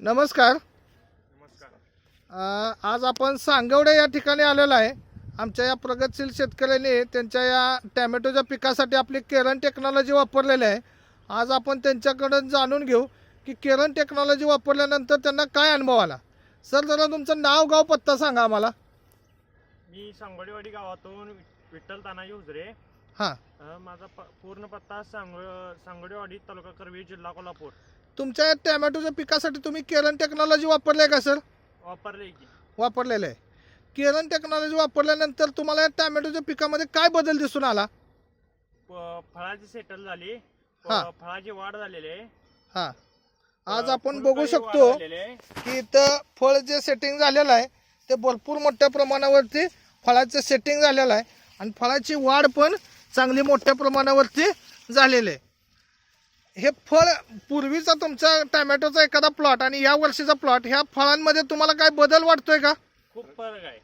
नमस्कार. नमस्कार. आज आपण सांगवडे या ठिकाणी आलेलो आहे. आमच्या या प्रगतशील शेतकऱ्यांनी त्यांच्या या टॅमॅटोच्या पिकासाठी आपली केरन टेक्नॉलॉजी वापरलेली आहे. आज आपण त्यांच्याकडून जाणून घेऊ की केरन टेक्नॉलॉजी वापरल्यानंतर त्यांना काय अनुभव आला. सर जरा तुमचं नाव गाव पत्ता सांगा आम्हाला. मी सांगोडेवाडी गावातून विठ्ठल तानाजी हुजरे हां. अ, माझा प- पूर्ण पत्ता सांग सांगोडेवाडी तालुका करवी जिल्हा कोल्हापूर. तुमच्या या टॅमॅटोच्या पिकासाठी तुम्ही केरन टेक्नॉलॉजी वापरली आहे का सर? वापरले की. वापरलेलं आहे. केरन टेक्नॉलॉजी वापरल्यानंतर तुम्हाला या टॅमॅटोच्या पिकामध्ये काय बदल दिसून आला? प- फळाची सेटल झाली. प- हा. फळाची वाढ झालेली आहे. हां. आज अ, आपण फुलकळी बघू वाढ शकतो झालेली आहे. की इथं फळ जे सेटिंग झालेलं आहे ते भरपूर मोठ्या प्रमाणावरती फळाचं सेटिंग झालेलं आहे. आणि फळाची वाढ पण चांगली मोठ्या प्रमाणावरती झालेली. हे फळ पूर्वीचा तुमचा टॅमॅटोचा एखादा प्लॉट आणि या वर्षीचा प्लॉट ह्या फळांमध्ये तुम्हाला काय बदल वाटतोय का? खूप फरक आहे.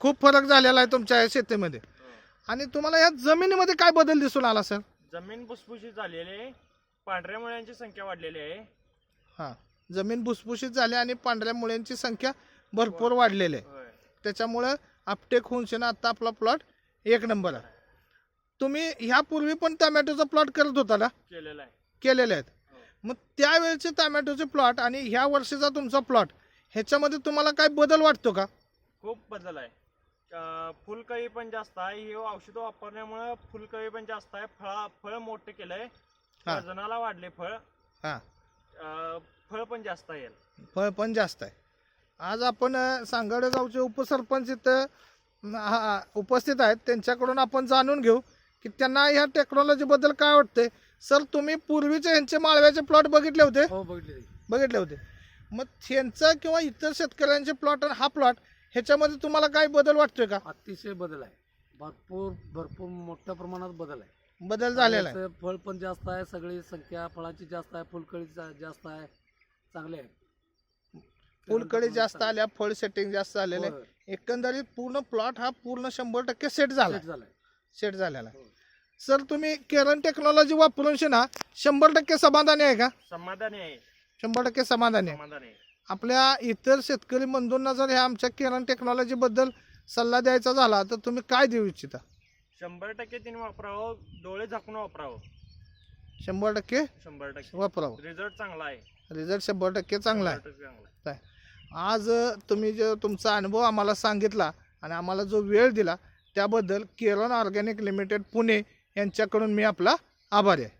खूप फरक झालेला आहे तुमच्या या शेतीमध्ये. आणि तुम्हाला या जमिनीमध्ये काय बदल दिसून आला सर? जमीन भुसभुशीत झालेली आहे. पांढऱ्या मुळ्यांची संख्या वाढलेली आहे. हां. जमीन भुसभुशीत झाली आणि पांढऱ्या मुळ्यांची संख्या भरपूर वाढलेली आहे. त्याच्यामुळं आपटेक होऊन शेना आता आपला प्लॉट एक नंबर आहे. तुम्ही ह्यापूर्वी पण टमॅटोचा प्लॉट करत होता ना? केलेलं आहे. केलेले आहेत. हो. मग त्यावेळेचे टमॅटोचे प्लॉट आणि ह्या वर्षीचा तुमचा प्लॉट ह्याच्यामध्ये तुम्हाला काय बदल वाटतो का? खूप बदल आहे. अं, फुलकळी पण जास्त आहे. हे औषधं वापरल्यामुळं फुलकळी पण जास्त आहे. फळा फळ मोठं केलंय. हा. वजनाला वाढले फळ. हां. अं, फळ पण जास्त आहे. फळ पण जास्त आहे. आज आपण अ, सांगाडे गावचे उपसरपंच इथं अं, हा- उपस्थित आहेत. त्यांच्याकडून आपण जाणून घेऊ. की त्यांना ह्या टेक्नॉलॉजीबद्दल काय वाटतंय? सर तुम्ही पूर्वीचे यांचे माळव्याचे प्लॉट बघितले होते? हो बघितले बघितले होते. मग त्यांचा किंवा इतर शेतकऱ्यांचे प्लॉट आणि हा प्लॉट ह्याच्यामध्ये तुम्हाला काय बदल वाटतोय का? अतिशय बदल आहे. भरपूर भरपूर मोठ्या प्रमाणात बदल आहे. बदल झालेला आहे. फळ पण जास्त आहे सगळी संख्या फळाची जास्त आहे फुलकळी जास्त आहे चांगले आहे. फुलकडी जास्त आल्या फळ सेटिंग जास्त झालेलं आहे. एकंदरीत पूर्ण प्लॉट हा पूर्ण शंभर टक्के सेट झाला झालाय सेट झालेला आहे. सर तुम्ही केरन टेक्नॉलॉजी वापरून ना शंभर टक्के समाधानी आहे का? समाधानी आहे. शंभर टक्के समाधानी आहे. समाधानी आहे. आपल्या इतर शेतकरी बंधूंना जर ह्या आमच्या केरन टेक्नॉलॉजी बद्दल सल्ला द्यायचा झाला तर तुम्ही काय देऊ इच्छिता? शंभर टक्के तिने वापरावं डोळे झाकून वापरावं. शंभर टक्के? शंभर टक्के. वापरावं. रिझल्ट चांगला आहे. रिझल्ट शंभर टक्के चांगला आहे. चांगला आज अ, तुम्ही जो तुमचा अनुभव आम्हाला सांगितला आणि आम्हाला जो वेळ दिला त्याबद्दल केरन ऑर्गॅनिक लिमिटेड पुणे यांच्याकडून मी आपला आभारी आहे.